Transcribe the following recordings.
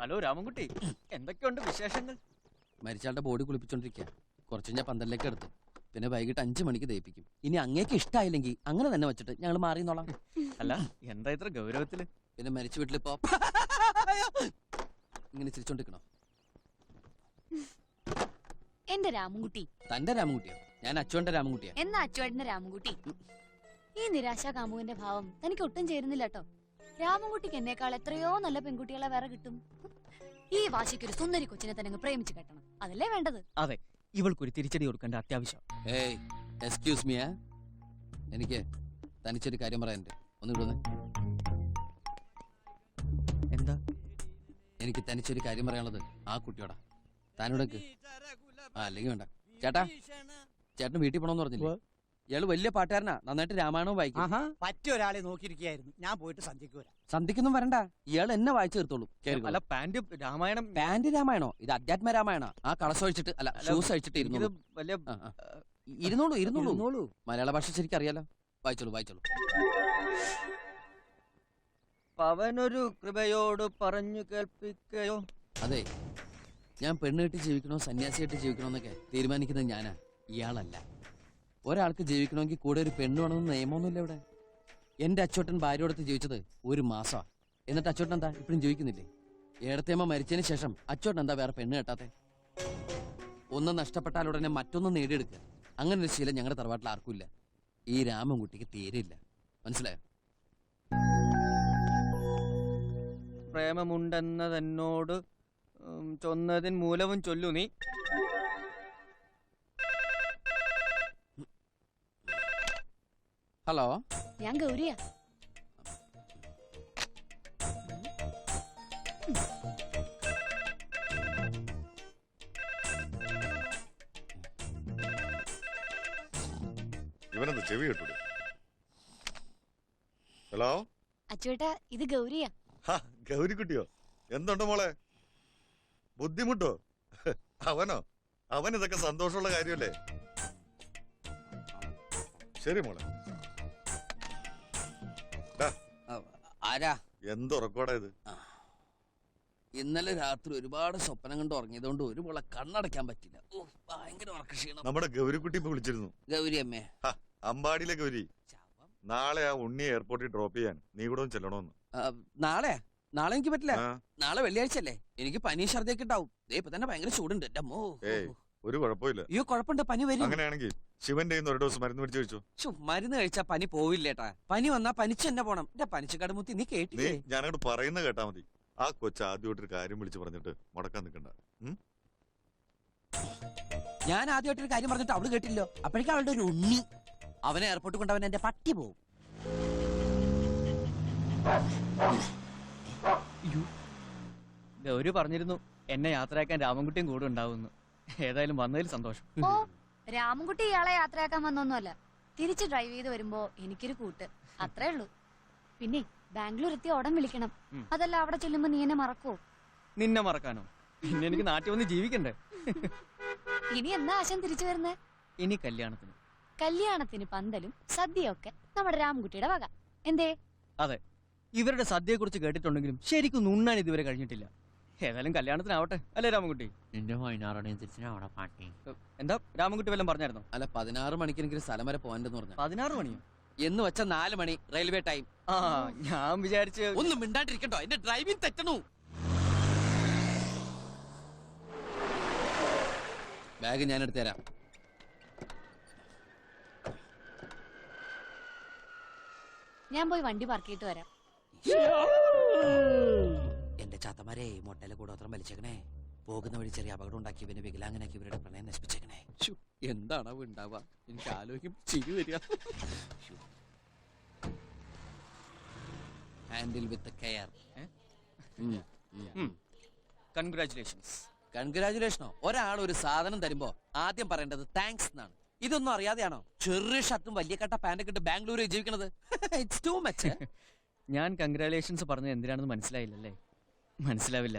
Hello Ramankutty. എന്തൊക്കെയുണ്ട് വിശേഷങ്ങൾ? മരിച്ചാളുടെ body കുളിപ്പിച്ചോണ്ടിരിക്കുക കുറച്ച് ഞാൻ പന്തലിലേക്ക് എടുത്തു. പിന്നെ വൈകിട്ട് അഞ്ചു മണിക്ക് ദയിപ്പിക്കും ഇനി അങ്ങേക്ക് ഇഷ്ടമായില്ലെങ്കിൽ അങ്ങനെ തന്നെ വെച്ചിട്ട് ഞങ്ങൾ മാറിന്നോളാം. അല്ല എന്താ ഇത്ര ഗൗരവത്തിൽ? പിന്നെ മരിച്ചു വീട്ടിലിപ്പോ ഇങ്ങനെ ചിരിച്ചോണ്ടിരിക്കണോ? എന്റെ രാമൻകുട്ടി. തന്റെ രാമൻകുട്ടിയോ? ഞാൻ അച്ചുവന്റെ രാമൻകുട്ടിയാ. എന്നാ അച്ചുവേട്ടന്റെ രാമൻകുട്ടി? ഈ നിരാശാ കാമുവിന്റെ ഭാവം തനിക്ക് ഒട്ടും ചേരുന്നില്ല കേട്ടോ രാമൻകുട്ടിക്ക് എന്നേക്കാൾ എത്രയോ നല്ല പെൺകുട്ടികളെ വേറെ കിട്ടും. ഈ വാശിക്ക് ഒരു സുന്ദരി കൊച്ചിനെ തന്നെ അങ്ങ് പ്രേമിച്ച് കെട്ടണം. അതല്ലേ വേണ്ടത്? അതെ ഇവൾക്കൊരു തിരിച്ചടി കൊടുക്കേണ്ട അത്യാവശ്യം. ഏയ് എക്സ്ക്യൂസ് മീ എനിക്ക് തനിച്ചൊരു കാര്യം പറയാനുണ്ട്. ഒന്ന് വിടുന്നു എന്താ? എനിക്ക് തനിച്ചൊരു കാര്യം പറയാനുള്ളത് ആ കുട്ടിയോടാ. താനോടൊക്കെ ആ അല്ലെങ്കിൽ വേണ്ട. ചേട്ടാ ചേട്ടൻ വീട്ടിൽ പോണമെന്ന് പറഞ്ഞില്ലേ? ഇയാൾ വലിയ പാട്ടുകാരനാ. നന്നായിട്ട് രാമായണവും വായിക്കും. പറ്റൊരാളെ ഒരാളെ നോക്കിയിരിക്കുകയായിരുന്നു. ഞാൻ പോയിട്ട് സന്ധ്യക്ക് വരാം. സന്ധിക്കൊന്നും വരണ്ട. ഇയാൾ എന്നെ വായിച്ചു തീർത്തോളൂ. അല്ല പാന്റ് രാമായണം പാന്റ് രാമായണോ? ഇത് അധ്യാത്മ രാമായണ. ആ കളസ് അഴിച്ചിട്ട് അല്ല ഷൂസ് അഴിച്ചിട്ട് ഇരുന്നു വലിയ ഇരുന്നോളൂ ഇരുന്നോളൂ. മലയാള ഭാഷ ശരിക്കും അറിയാലോ വായിച്ചോളൂ വായിച്ചോളൂ. പവനൊരു കൃപയോട് പറഞ്ഞു കേൾപ്പിക്കയോ? അതെ. ഞാൻ പെണ്ണ് കെട്ടി ജീവിക്കണോ സന്യാസിയായിട്ട് ജീവിക്കണോ എന്നൊക്കെ തീരുമാനിക്കുന്നത് ഞാനാ. ഇയാളല്ല. ഒരാൾക്ക് ജീവിക്കണമെങ്കിൽ കൂടെ ഒരു പെണ്ണ് വേണമെന്ന് നിയമമൊന്നുമില്ല ഇവിടെ. എന്റെ അച്ചോട്ടൻ ഭാര്യയോടത്ത് ജീവിച്ചത് ഒരു മാസമാ എന്നിട്ട് അച്ചോട്ടൻ എന്താ? ഇപ്പോഴും ജീവിക്കുന്നില്ലേ? ഏടത്തേമ്മ മരിച്ചതിന് ശേഷം അച്ചോട്ടൻ എന്താ വേറെ പെണ്ണ് കെട്ടാത്തെ? ഒന്ന് നഷ്ടപ്പെട്ടാൽ ഉടനെ മറ്റൊന്ന് നേടിയെടുക്കുക. അങ്ങനെ ഒരു ശീലം ഞങ്ങളുടെ തറവാട്ടിൽ ആർക്കുമില്ല ഈ രാമൻകുട്ടിക്ക് തീരെയില്ല മനസ്സിലായോ? പ്രേമമുണ്ടെന്നതെന്നോട് ചൊന്നതിൻ മൂലവും ചൊല്ലു നീ. ഹലോ ഞാൻ ഗൗരിയാ ഇവനെന്ത് ചെവി കേട്ടൂടെ? ഹലോ അച്ചുവേട്ടാ ഇത് ഗൗരിയാ ഗൗരിക്കുട്ടിയോ? എന്തുണ്ട് മോളെ? ബുദ്ധിമുട്ടോ? അവനോ? അവൻ ഇതൊക്കെ സന്തോഷമുള്ള കാര്യമല്ലേ? ശരി മോളെ. ആരാ? എന്തുറക്കോടാ ഇത്? ഇന്നലെ രാത്രി ഒരുപാട് സ്വപ്നം കണ്ട് ഉറങ്ങിയതുകൊണ്ട് ഒരു മുള കണ്ണടക്കാൻ പറ്റില്ല. ഓ, ഭയങ്കര ഉറക്ക ക്ഷീണം. നമ്മുടെ ഗൗരിക്കുട്ടി ഇപ്പൊ വിളിച്ചിരുന്നു. ഗൗരി അമ്മേ. ഹാ അമ്പാടിയിലെ ഗൗരി. ശവം? നാളെ ആ ഉണ്ണി എയർപോർട്ടിൽ ഡ്രോപ്പ് ചെയ്യാൻ. നീ കൂടെ ഒന്ന് ചെല്ലണോന്ന്. ആ, നാളെ നാളെ എനിക്ക് പറ്റില്ല. ആ, നാളെ വെള്ളിയാഴ്ച അല്ലേ എനിക്ക് പനി ഛർദിയൊക്കെ ഉണ്ടാവും. ദേ ഇപ്പൊ തന്നെ ഭയങ്കര ചൂടുണ്ട്. എന്റെ അമ്മോ. ഏയ് ഒരു കുഴപ്പമില്ല. അയ്യോ കുഴപ്പമുണ്ട്. പനി വരും. അങ്ങനെയാണെങ്കിൽ ശിവന്റെ ഒരു ഡോസ് മരുന്ന് പിടിച്ചു വെച്ചു ശ്ശോ, മരുന്ന് കഴിച്ചാ പനി പോവില്ലേട്ടാ. പനി വന്നാ പനിച്ച് തന്നെ പോണം. എന്റെ പനിച്ചക്കാട് കടമുത്തി നീ നീ കേട്ടില്ലേ? ഞാനങ്ങോട്ട് പറയുന്ന കേട്ടാ മതി. ആ കൊച്ചു ആദ്യമായിട്ടൊരു കാര്യം വിളിച്ചു പറഞ്ഞിട്ട് മുടക്കാൻ നിൽക്കണ്ട ഉം? ഞാൻ ആദ്യമായിട്ട് ഒരു കാര്യം പറഞ്ഞിട്ട് അവൾ കേട്ടില്ലോ അപ്പോഴേക്കും അവളുടെ ഒരു ഉണ്ണി. അവനെ എയർപോർട്ടിൽ കൊണ്ടവൻ എന്റെ പട്ടി പോവും. ഗൗരി പറഞ്ഞിരുന്നു എന്നെ യാത്രയാക്കാൻ രാമൻകുട്ടിയും കൂടെ ഉണ്ടാവുന്നു ഏതായാലും വന്നതിൽ സന്തോഷം. ഓ രാമൻകുട്ടി ഇയാളെ യാത്രയാക്കാൻ വന്നൊന്നുമല്ല. തിരിച്ച് ഡ്രൈവ് ചെയ്ത് വരുമ്പോ എനിക്കൊരു കൂട്ട്. അത്രേ ഉള്ളൂ. പിന്നെ ബാംഗ്ലൂർ എത്തി ഉടൻ വിളിക്കണം. അതല്ല അവിടെ ചെല്ലുമ്പോ നീ എന്നെ മറക്കോ നിന്നെ മറക്കാനോ? പിന്നെ എനിക്ക് നാട്ടിൽ വന്ന് ജീവിക്കണ്ടേ? ഇനി എന്നാ ആശം തിരിച്ചു വരുന്നേ? ഇനി കല്യാണത്തിന്. കല്യാണത്തിന് പന്തലും സദ്യയൊക്കെ നമ്മുടെ രാമൻകുട്ടിയുടെ വക. എന്തേ? അതെ. ഇവരുടെ സദ്യയെ കുറിച്ച് കേട്ടിട്ടുണ്ടെങ്കിലും ശരിക്കും ഉണ്ണാൻ ഇതുവരെ കഴിഞ്ഞിട്ടില്ല. ഏതായാലും കല്യാണത്തിനാവട്ടെ. അല്ലേ രാമൻകുട്ടി? നിന്റെ മൈനാറോടെ പാട്ടി എന്താ? രാമൻകുട്ടി വല്ലതും പറഞ്ഞായിരുന്നു? അല്ല പതിനാറ് മണിക്ക് എനിക്ക് സ്ഥലം വരെ പോകാനെന്ന് പറഞ്ഞു. പതിനാറ് മണിയോ? എന്ന് വെച്ച നാല് മണി റെയിൽവേ ടൈം. ആ ഞാൻ വിചാരിച്ച് ഒന്നും മിണ്ടാണ്ടിരിക്കട്ടോ എന്റെ ഡ്രൈവിംഗ് തെറ്റണു. ബാഗ് ഞാൻ എടുത്തു തരാം. ഞാൻ പോയി വണ്ടി പാർക്ക് ചെയ്തിട്ട് വരാം. എന്റെ ചാത്തമാരെ മൊട്ടയിലെ കൂടോത്രം വലിച്ചേക്കണേ. പോകുന്ന വഴി ചെറിയ അപകടം ഉണ്ടാക്കി ഇവനെ വികലാങ്ങനാക്കി ഇവരുടെ പ്രണയം നശിപ്പിച്ചേക്കണേ. ശ്ശോ, എന്താണ് ഉണ്ടാവുക? എനിക്ക് ആലോചിക്കും ചിരി വരിക. ഹാൻഡിൽ വിത്ത് കെയർ കൺഗ്രാചുലേഷൻസ് കൺഗ്രാചുലേഷനോ ഒരാൾ ഒരു സാധനം തരുമ്പോ ആദ്യം പറയേണ്ടത് താങ്ക്സ് എന്നാണ്. ഇതൊന്നും അറിയാതെയാണോ? ചെറിയ ഷർട്ടും വലിയ കട്ട പാന്റൊക്കെ ഇട്ട് ബാംഗ്ലൂരിൽ ജീവിക്കണത്? ഇറ്റ്സ് ടു മച്ച് ഞാൻ കൺഗ്രാലേഷൻസ് പറഞ്ഞത് എന്തിനാണെന്ന് മനസ്സിലായില്ലല്ലേ? മനസ്സിലാവില്ല.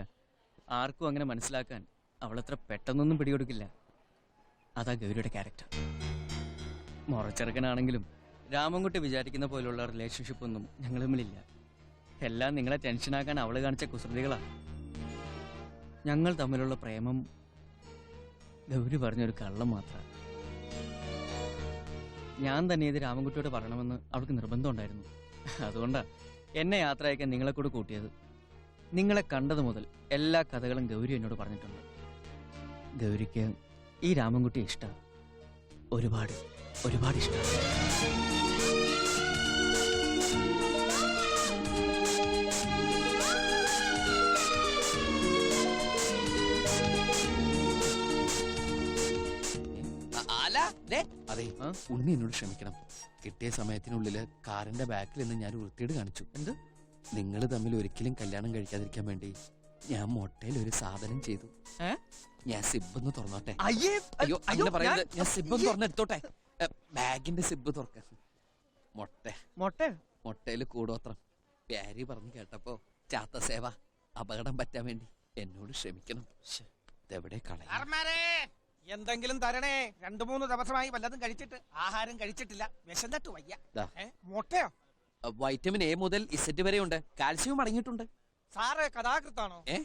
ആർക്കും അങ്ങനെ മനസ്സിലാക്കാൻ അവളത്ര പെട്ടെന്നൊന്നും പിടികൊടുക്കില്ല. അതാ ഗൗരിയുടെ ക്യാരക്ടർ. മുറച്ചെറുക്കനാണെങ്കിലും രാമൻകുട്ടി വിചാരിക്കുന്ന പോലുള്ള റിലേഷൻഷിപ്പ് ഒന്നും ഞങ്ങൾ തമ്മിലില്ല. എല്ലാം നിങ്ങളെ ടെൻഷനാക്കാൻ അവൾ കാണിച്ച കുസൃതികളാ. ഞങ്ങൾ തമ്മിലുള്ള പ്രേമം ഗൗരി പറഞ്ഞൊരു കള്ളം മാത്രമാണ് ഞാൻ തന്നെ ഇത് രാമൻകുട്ടിയോട് പറയണമെന്ന് അവൾക്ക് നിർബന്ധമുണ്ടായിരുന്നു അതുകൊണ്ടാണ് എന്നെ യാത്ര അയക്കാൻ നിങ്ങളെ കൂടെ കൂട്ടിയത്. നിങ്ങളെ കണ്ടത് മുതൽ എല്ലാ കഥകളും ഗൗരി എന്നോട് പറഞ്ഞിട്ടുണ്ട്. ഗൗരിക്ക് ഈ രാമൻകുട്ടി ഇഷ്ടമാണ് ഒരുപാട് ഒരുപാട് ഇഷ്ടമാണ്. ദേ, അതെ ഉണ്ണി എന്നോട് ക്ഷമിക്കണം. കിട്ടിയ സമയത്തിനുള്ളിൽ കാറിന്റെ ബാക്കിൽ നിന്ന് ഞാൻ വൃത്തിയോട് കാണിച്ചു. എന്ത്? നിങ്ങൾ തമ്മിൽ ഒരിക്കലും കല്യാണം കഴിക്കാതിരിക്കാൻ വേണ്ടി ഞാൻ മൊട്ടയിൽ ഒരു സാധനം ചെയ്തു? ഞാൻ സിബ് തുറന്നോട്ടെ. അയ്യേ അയ്യോ അങ്ങനെ പറയുന്നത് ഞാൻ സിബ് ഒന്ന് തുറന്നെടുത്തോട്ടെ. ബാഗിന്റെ സിബ് തുറക്ക. മൊട്ട. മൊട്ട? മൊട്ടയിൽ കൂടോത്രം. പ്യാരി പറഞ്ഞു കേട്ടപ്പോ ചാത്ത സേവ അപകടം പറ്റാൻ വേണ്ടി എന്നോട് ക്ഷമിക്കണം. ഇതെവിടെ കളയാ? എന്തെങ്കിലും തരണേ. രണ്ടു മൂന്ന് ദിവസമായി വല്ലതും കഴിച്ചിട്ട് ആഹാരം കഴിച്ചിട്ടില്ല. വിശന്നിട്ട് വയ്യ. മുട്ടയോ? വൈറ്റമിൻ എ മുതൽ ഇസറ്റ് വരെ ഉണ്ട് കാൽസ്യവും അടങ്ങിയിട്ടുണ്ട്. സാറ് കഥാകൃത്താണോ? ഏ?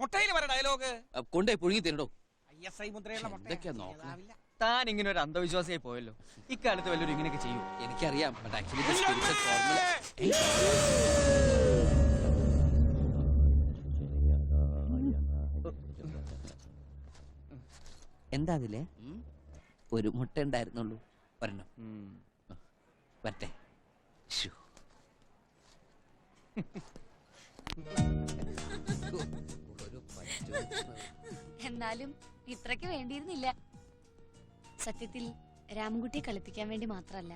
മുട്ടയിൽ വരെ ഡയലോഗ്. കൊണ്ടേ പുഴുങ്ങി തിന്നടോ എന്തൊക്കെയാ നോക്കണെ? താൻ ഇങ്ങനെ ഒരു അന്ധവിശ്വാസിയായി പോയല്ലോ. ഇക്കാലത്ത് വല്ലവരും ഇങ്ങനെയൊക്കെ ചെയ്യും. എനിക്കറിയാം. ബട്ട് ആക്ച്വലി ഫോർമുല എന്താ അതിലെ? ഒരു മുട്ട ഉണ്ടായിരുന്നുള്ളൂ. ഒരെണ്ണം. വരട്ടെ. ശ്ശോ. എന്നാലും ഇത്രക്ക് വേണ്ടിയിരുന്നില്ല. സത്യത്തിൽ രാമൻകുട്ടിയെ കളിപ്പിക്കാൻ വേണ്ടി മാത്രല്ല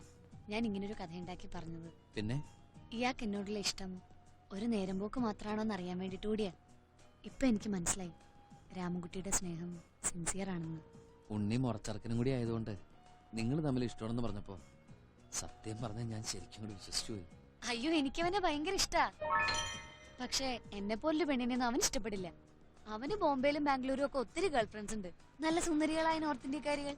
ഞാൻ ഇങ്ങനൊരു കഥയുണ്ടാക്കി പറഞ്ഞത്. പിന്നെ? ഇയാൾക്ക് എന്നോടുള്ള ഇഷ്ടം ഒരു നേരം പോക്ക് മാത്രമാണോന്ന് അറിയാൻ വേണ്ടിട്ട് കൂടിയാ. ഇപ്പൊ എനിക്ക് മനസ്സിലായി രാമൻകുട്ടിയുടെ സ്നേഹം സിൻസിയർ ആണെന്ന് ഉണ്ണി മുറച്ചറക്കനും കൂടി ആയതുകൊണ്ട് നിങ്ങൾ തമ്മിൽ ഇഷ്ടമാണെന്ന് പറഞ്ഞപ്പോ സത്യം പറഞ്ഞ ഞാൻ ശരിക്കും കൂടി വിശ്വസിച്ചു പോയി. അയ്യോ എനിക്കവനെ ഭയങ്കര ഇഷ്ടാ. പക്ഷെ എന്നെ പോലൊരു പെണ്ണിനെയൊന്നും അവൻ ഇഷ്ടപ്പെടില്ല. അവന് ബോംബെയിലും ബാംഗ്ലൂരും ഒക്കെ ഒത്തിരി ഗേൾ ഫ്രണ്ട്സ് ഉണ്ട്. നല്ല സുന്ദരികളായ നോർത്ത് ഇന്ത്യക്കാരികൾ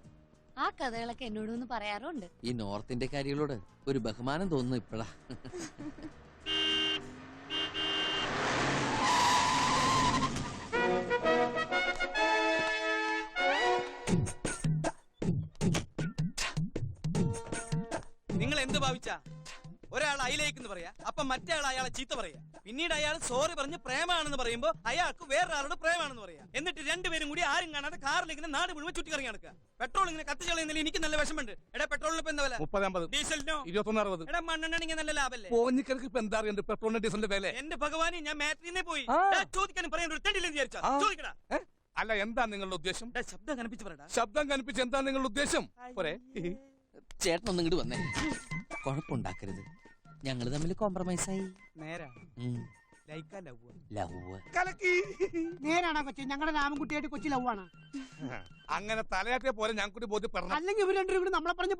ആ കഥകളൊക്കെ എന്നോടൊന്ന് പറയാറുണ്ട്. ഈ നോർത്ത് ഇന്ത്യക്കാരികളോട് ഒരു ബഹുമാനം തോന്നുന്നു ഇപ്പഴാ. ഒരാൾ അയിലേക്കെന്ന് പറയാ അപ്പൊ മറ്റേ ആൾ അയാളെ ചീത്ത പറയാ. പിന്നീട് അയാൾ സോറി പറഞ്ഞ് പ്രേമാണെന്ന് പറയുമ്പോ അയാൾക്ക് വേറൊരാളോട് പ്രേമാണെന്ന് പറയാ. എന്നിട്ട് രണ്ടുപേരും കൂടി ആരും കാണാതെ കാറിൽ ഇങ്ങനെ നാട് മുഴുവൻ ചുറ്റി കറങ്ങി നടക്കുക. പെട്രോൾ ഇങ്ങനെ കത്തിച്ച് കളയുന്നതിൽ എനിക്ക് നല്ല വിഷമുണ്ട് എടാ പെട്രോളിന് ഇപ്പൊ എന്താ വില? മുപ്പതമ്പത് ഡീസലിനോ? ഇരുപത്തൊന്ന് അറുപത്. എടാ മണ്ണെണ്ണ നല്ല ലാഭല്ലേ? പോഞ്ഞിക്കർക്ക് ഇപ്പൊ എന്താ അറിയണ്ട്? പെട്രോളിന്റെ ഡീസലിന്റെ വില. എന്റെ ഭഗവാനെ ഞാൻ മാറ്റിനെ പോയി. ചോദിക്കാനും പറയാൻ ഒരു തെണ്ടില്ലെന്ന് വിചാരിച്ചാ. ചോദിക്കടാ. അല്ല എന്താ നിങ്ങളുടെ ഉദ്ദേശം? എടാ, ശബ്ദം കനപ്പിച്ച് പറയടാ ശബ്ദം കനപ്പിച്ച് എന്താ നിങ്ങളുടെ ഉദ്ദേശം? പോരെ. ചേട്ടൻ ഒന്നും ഇങ്ങോട്ട് വന്നേ. കുഴപ്പമുണ്ടാക്കരുത്. ഞങ്ങൾ തമ്മിൽ കോംപ്രമൈസ് ആയി. നേരാ. ലവ്. കലക്കി. നേരാണോ കൊച്ചി. ഞങ്ങളുടെ രാമൻകുട്ടിയായിട്ട് കൊച്ചി അങ്ങനെ തലയാട്ടിയ പോലെ ബോധ്യപ്പെടണം. അല്ലെങ്കിൽ ഇവർ രണ്ടുപേരും കൂടി നമ്മളെ പറഞ്ഞ്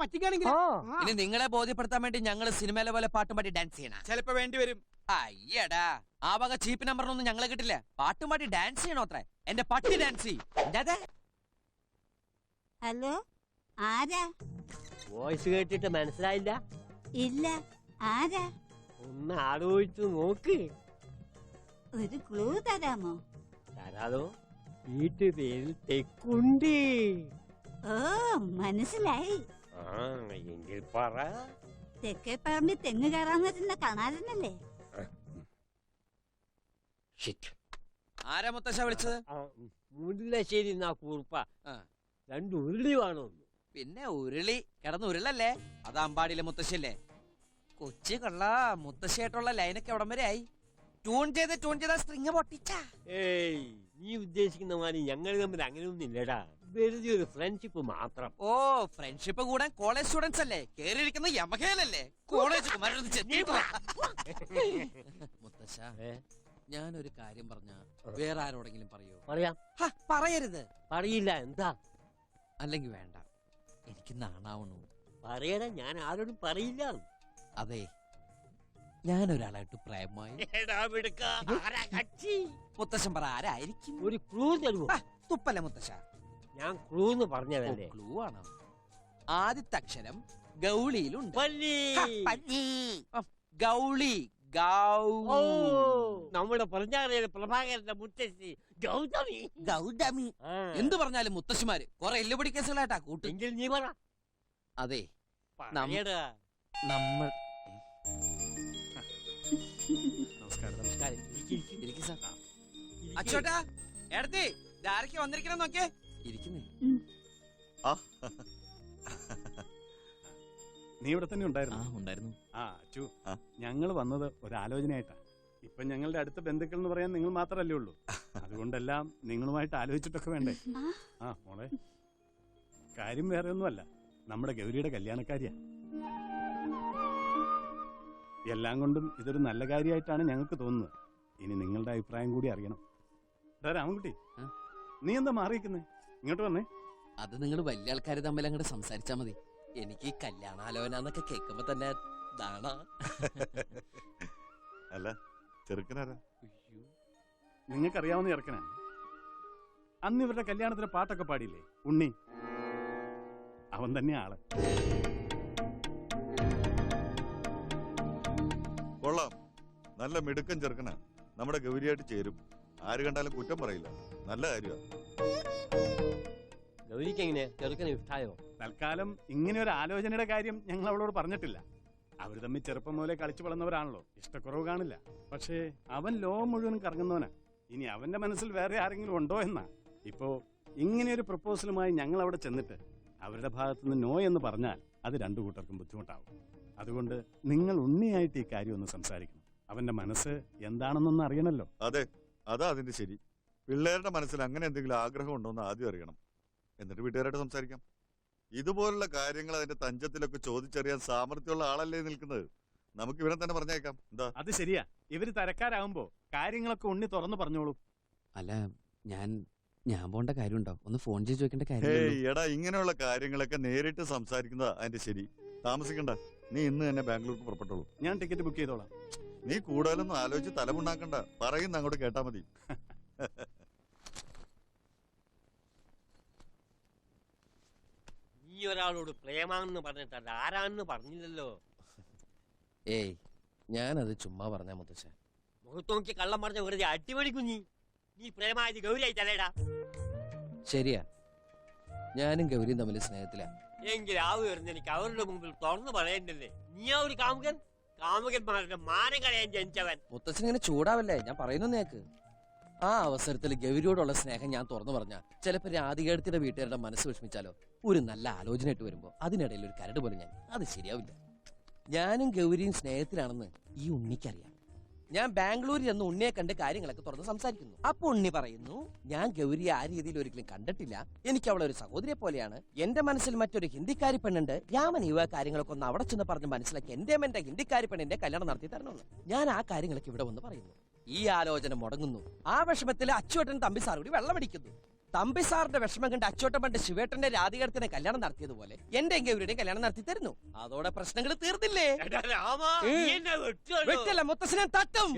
ഇനി നിങ്ങളെ ബോധ്യപ്പെടുത്താൻ വേണ്ടി ഞങ്ങൾ സിനിമയിലെ പോലെ പാട്ടും പാടി ഡാൻസ് ചെയ്യണം? ചിലപ്പോ വേണ്ടി വരും. അയ്യടാ. ആ വക ചീപ്പ് നമ്പറിനൊന്നും ഞങ്ങളെ കിട്ടില്ല. പാട്ടും പാടി ഡാൻസ് ചെയ്യണോ അത്ര? എന്റെ പട്ടി ഡാൻസ് ചെയ്യും. ഹലോ? ആരാ? വോയിസ് കേട്ടിട്ട് മനസ്സിലായില്ല? ഇല്ല. ആരാ? ഒന്ന് ആലോചിച്ചു നോക്ക്. ഒരു ക്ലൂ തരാമോ? തരാതോ വീട്ടുപേരിൽ തെക്കുണ്ട്. ഓ മനസ്സിലായി. ആ എങ്കിൽ പറ. തെക്കേ പറമ്പിൽ തെങ്ങ് കയറാൻ വരുന്ന കണാരനല്ലേ? ഷിറ്റ്. ആരാ മുത്തശ്ശ വിളിച്ചത്? മുല്ലശ്ശേരി എന്നാ കൂർപ്പ. രണ്ട് ഉരുളി വേണോ പിന്നെ ഉരുളി. കിടന്ന് ഉരുളല്ലേ? അത് അമ്പാടിയിലെ മുത്തശ്ശിയല്ലേ? കൊച്ചി കള്ള മുത്തശ്ശിയായിട്ടുള്ള ലൈനൊക്കെ എവിടം വരെ ആയി. ട്യൂൺ ചെയ്ത് ട്യൂൺ ചെയ്ത സ്ട്രിങ് പൊട്ടിച്ച. ഏയ് നീ ഉദ്ദേശിക്കുന്ന മാതിരി ഞങ്ങൾ തമ്മിൽ അങ്ങനെയൊന്നും ഇല്ലടാ. വെറുതെ ഒരു ഫ്രണ്ട്ഷിപ്പ് മാത്രം. ഓ ഫ്രണ്ട്ഷിപ്പ് കൂടാൻ കോളേജ് സ്റ്റുഡൻസ് അല്ലേ? കേറിയിരിക്കുന്ന യമഹേലല്ലേ? കോളേജ്. മുത്തശ്ശ? ഞാനൊരു കാര്യം പറഞ്ഞ വേറെ ആരോടെങ്കിലും പറയോ? പറയാം. പറയരുത്. പറയില്ല എന്താ? അല്ലെങ്കിൽ വേണ്ട. എനിക്ക് നാണാവണു. പറയടാ ഞാൻ ആരോടും പറയില്ല. അതെ. ഞാൻ പ്രായമായി? മുത്തശ്ശൻ പറ ആരായിരിക്കും? ഒരു ക്ലൂ തരുമോ ആ, തുപ്പല്ല മുത്തശ്ശ. ഞാൻ ക്ലൂ എന്ന് പറഞ്ഞതല്ലേ ക്ലൂ ആണ്. ആദ്യത്തെ അക്ഷരം ഗൗളിയിലുണ്ട്. പല്ലി. ഹ. ആ, ഗൗളി ഓ നമ്മുടെ പറഞ്ഞാറിയ പ്രഭാകരന്റെ മുത്തശ്ശി ഗൗതമി. ഗൗതമി. ആ. എന്ത് പറഞ്ഞാലും മുത്തശ്ശിമാര് കൊറേ എല്ലുപടി കേസുകളായിട്ടാ കൂട്ടി. എങ്കിൽ നീ പറ. അതെ. പറയടാ. നമ്മൾ നമസ്കാരം നമസ്കാരം. ഇരിക്ക്, ഇരിക്ക്. ഇരിക്ക് സാർ അച്ചോട്ടാ എടത്തി ഇതാരൊക്കെ വന്നിരിക്കണം നോക്കിയേ? ഇരിക്കുന്നേ. ആ. നീ ഇവിടെ തന്നെ ഉണ്ടായിരുന്നു? ഉണ്ടായിരുന്നു. ആ അച്ചു. ഞങ്ങൾ വന്നത് ഒരാലോചനയായിട്ടാ. ഇപ്പൊ ഞങ്ങളുടെ അടുത്ത ബന്ധുക്കൾ എന്ന് പറയാൻ നിങ്ങൾ മാത്രമല്ലേ ഉള്ളൂ. അതുകൊണ്ടെല്ലാം നിങ്ങളുമായിട്ട് ആലോചിച്ചിട്ടൊക്കെ വേണ്ടേ. ആ. മോളെ. കാര്യം വേറെ ഒന്നുമല്ല നമ്മുടെ ഗൗരിയുടെ കല്യാണക്കാരിയാ. എല്ലാം കൊണ്ടും ഇതൊരു നല്ല കാര്യമായിട്ടാണ് ഞങ്ങൾക്ക് തോന്നുന്നത്. ഇനി നിങ്ങളുടെ അഭിപ്രായം കൂടി അറിയണം. എടാ രാമൻകുട്ടി? നീ എന്താ മാറിയിരിക്കുന്നത് ഇങ്ങോട്ട് വന്നേ. അത് നിങ്ങൾ വലിയ ആൾക്കാർ തമ്മിൽ അങ്ങോട്ട് സംസാരിച്ചാ മതി. എനിക്ക് കല്യാണാലോചന എന്നൊക്കെ കേൾക്കുമ്പോ തന്നെ ദാണ അല്ല ചെറുക്കനാരാ? നിങ്ങൾക്കറിയാവുന്ന ചെറുക്കനാണ് അന്ന് ഇവരുടെ കല്യാണത്തിന് പാട്ടൊക്കെ പാടിയില്ലേ? ഉണ്ണി. അവൻ തന്നെ ആൾ. നല്ല മിടുക്കൻ ചെറുക്കനാ. നമ്മുടെ ഗൗരിയായിട്ട് ചേരും. ആര് കണ്ടാലും കുറ്റം പറയില്ല. നല്ല കാര്യമാണ് ഗൗരിക്ക് എങ്ങനെ? ചെറുക്കന് ഇഷ്ടായോ? തൽക്കാലം ഇങ്ങനെ ഒരു ആലോചനയുടെ കാര്യം ഞങ്ങൾ അവളോട് പറഞ്ഞിട്ടില്ല. അവർ തമ്മിൽ ചെറുപ്പം മുതലേ കളിച്ചു വളർന്നവരാണല്ലോ. ഇഷ്ടക്കുറവ് കാണില്ല. പക്ഷേ അവൻ ലോകം മുഴുവൻ കറങ്ങുന്നവനാ. ഇനി അവന്റെ മനസ്സിൽ വേറെ ആരെങ്കിലും ഉണ്ടോ എന്നാ. ഇപ്പോ ഇങ്ങനെയൊരു പ്രപ്പോസലുമായി ഞങ്ങൾ അവിടെ ചെന്നിട്ട് അവരുടെ ഭാഗത്തുനിന്ന് നോ എന്ന് പറഞ്ഞാൽ അത് രണ്ടു കൂട്ടർക്കും ബുദ്ധിമുട്ടാവും. അതുകൊണ്ട് നിങ്ങൾ ഉണ്ണിയായിട്ട് ഈ കാര്യം ഒന്ന് സംസാരിക്കണം. അവന്റെ മനസ്സ് എന്താണെന്നൊന്നും അറിയണല്ലോ. അതെ അതാ അതിന്റെ ശരി. പിള്ളേരുടെ മനസ്സിൽ അങ്ങനെ എന്തെങ്കിലും ആഗ്രഹം ഉണ്ടോ എന്ന് ആദ്യം അറിയണം. എന്നിട്ട് വീട്ടുകാരായിട്ട് സംസാരിക്കാം. ഇതുപോലുള്ള കാര്യങ്ങൾ അതിന്റെ തഞ്ചത്തിലൊക്കെ ചോദിച്ചറിയാൻ സാമർഥ്യമുള്ള ആളല്ലേ നിൽക്കുന്നത്? നമുക്ക് ഇവരെ തന്നെ പറഞ്ഞേക്കാം എന്താ? അത് ശരിയാ. ഇവർ തരക്കാരാകുമ്പോ കാര്യങ്ങളൊക്കെ ഉണ്ണി തുറന്നു പറഞ്ഞോളൂ. അല്ല ഞാൻ ഞാൻ പോണ്ട കാര്യമുണ്ടോ? ഒന്ന് ഫോൺ ചെയ്ത് ചോദിക്കേണ്ട കാര്യം എടാ ഇങ്ങനെയുള്ള കാര്യങ്ങളൊക്കെ നേരിട്ട് സംസാരിക്കുന്നതാ അതിന്റെ ശരി. താമസിക്കണ്ട. നീ ഇന്ന് തന്നെ ബാംഗ്ലൂർക്ക് പുറപ്പെട്ടോളൂ. ഞാൻ ടിക്കറ്റ് ബുക്ക് ചെയ്തോളാം. നീ കൂടുതലൊന്നും ആലോചിച്ച് തലമുണ്ടാക്കണ്ട. പറയുന്ന അങ്ങോട്ട് കേട്ടാ മതി. ഈ ഒരാളോട് പ്രേമാണെന്ന് പറഞ്ഞിട്ട് അത് ആരാന്ന് പറഞ്ഞില്ലല്ലോ. ഏയ് ഞാനത് ചുമ്മാ പറഞ്ഞ മുത്തച്ഛ മുഖത്ത് നോക്കി കള്ളം പറഞ്ഞ വെറുതെ അടിപൊളി കുഞ്ഞി നീ പ്രേമായത് ഗൗരിയായി തലേടാ. ശരിയാ. ഞാനും ഗൗരിയും തമ്മിൽ സ്നേഹത്തിലാ. എങ്കിൽ ആവ് വരുന്ന എനിക്ക് അവരുടെ മുമ്പിൽ തുറന്നു പറയണ്ടല്ലേ? നീ ആ ഒരു കാമുകൻ? കാമുകന്മാരുടെ മാനം ജനിച്ചവൻ. മുത്തച്ഛൻ ഇങ്ങനെ ചൂടാവല്ലേ? ഞാൻ പറയുന്നു നേക്ക് ആ അവസരത്തിൽ ഗൗരിയോടുള്ള സ്നേഹം ഞാൻ തുറന്നു പറഞ്ഞ ചിലപ്പോ രാധികേടത്തിന്റെ വീട്ടുകാരുടെ മനസ്സ് വിഷമിച്ചാലോ ഒരു നല്ല ആലോചന ഇട്ട് വരുമ്പോ അതിനിടയിൽ ഒരു കരട് പോലെ ഞാൻ അത് ശരിയാവില്ല. ഞാനും ഗൗരിയും സ്നേഹത്തിലാണെന്ന് ഈ ഉണ്ണിക്കറിയാം ഞാൻ ബാംഗ്ലൂരിൽ നിന്ന് ഉണ്ണിയെ കണ്ട് കാര്യങ്ങളൊക്കെ തുറന്ന് സംസാരിക്കുന്നു. അപ്പൊ ഉണ്ണി പറയുന്നു ഞാൻ ഗൗരിയെ ആ രീതിയിൽ ഒരിക്കലും കണ്ടിട്ടില്ല. എനിക്ക് അവളെ ഒരു സഹോദരിയെ പോലെയാണ്. എന്റെ മനസ്സിൽ മറ്റൊരു ഹിന്ദിക്കാരി പെണ്ണുണ്ട്. രാമൻ യുവ കാര്യങ്ങളൊക്കെ ഒന്ന് അവിടെ ചെന്ന് പറഞ്ഞ് മനസ്സിലാക്കി എന്റെ എന്റെ ഹിന്ദിക്കാരി പെണ്ണിന്റെ കല്യാണം നടത്തി തരണമെന്ന്. ഞാൻ ആ കാര്യങ്ങളൊക്കെ ഇവിടെ വന്ന് പറയുന്നു. ഈ ആലോചന മുടങ്ങുന്നു. ആ വിഷമത്തിൽ അച്ചുവേട്ടൻ തമ്പി സാർ കൂടി വെള്ളമടിക്കുന്നു തമ്പി സാറിന്റെ വിഷമം കണ്ട് അച്ചോട്ടം പണ്ട് ശിവേട്ടന്റെ രാധികടത്തിനെ കല്യാണം നടത്തിയതുപോലെ എന്റെ ഗൗരിയുടെ കല്യാണം നടത്തി തരുന്നു. അതോടെ പ്രശ്നങ്ങൾ തീർന്നില്ലേ? വെട്ടല്ല മുത്തശ്ശനെ തട്ടും.